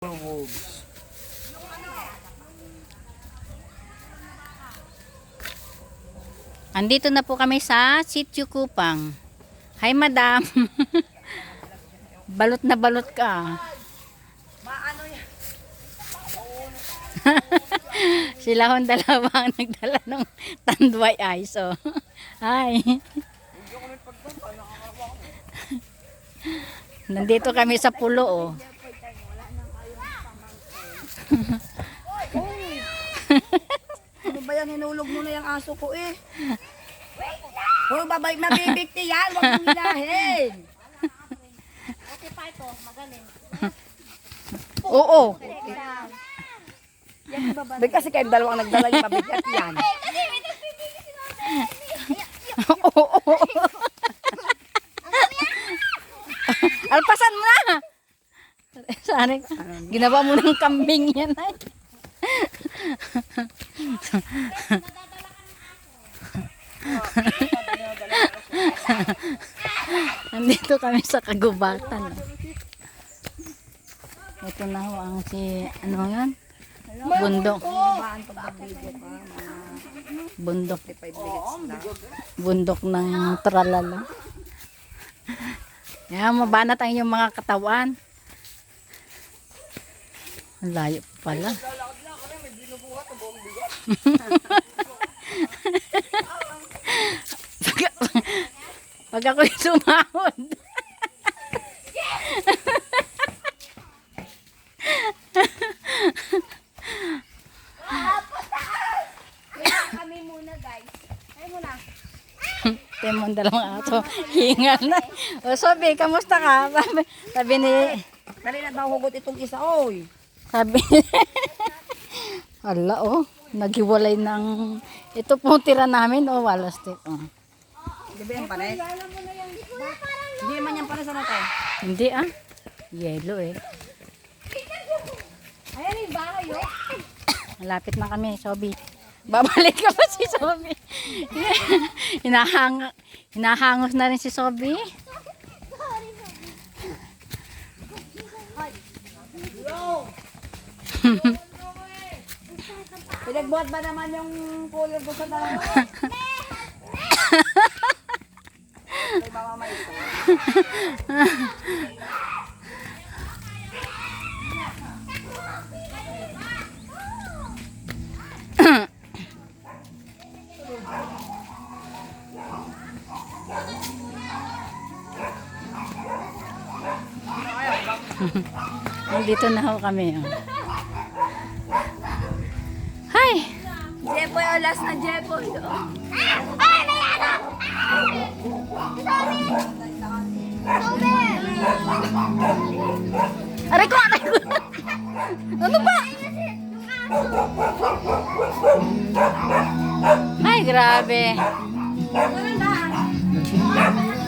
wolves. Andito na po kami sa Sitio Kupang. Hi, madam. balot na balot ka. Sila hong dalawa ang nagdala ng tandway ice. Oh. Hi. Nandito kami sa pulo. Oh. Ano ba yan? Hinulog mo na yung aso ko eh. Huwag babay, mabibigti yan. Huwag mong hilahin. Oo. Ba't kasi kayo dalawang nagdala yung mabigat yan? Oo. Alpasan mo na. Sana ginawa mo ng kambing yan ay. Nandito kami sa kagubatan. Ito na ho ang si, ano yan? Bundok. Bundok. 5 minutes na. Bundok ng tralala. Yan, mabanat ang inyong mga katawan. Layo pala. pag, pag ako yung sumahod. Temon dalawang ato. Hingal na. O sabi, kamusta ka? Sabi, sabi ni, Dali na daw hugot itong isa, oy. Sabi. Ala oh, naghiwalay ng ito po tira namin oh, walastik oh. Di ba yan pares? Hindi naman yan pares ano to? Hindi ah. Yellow eh. Ayan yung bahay oh. Malapit na kami, Sobi. Babalik ka pa si Sobi. Hinahang hinahangos na rin si Sobi. Pinagbuhat ba naman yung cooler ko sa dalawa? May mama may isa. Nandito na ho kami. Oh. Jepoy, oh, last na Jepoy. Oh. Aray ko, aray ko! ano ba? Ay, grabe. Meron na.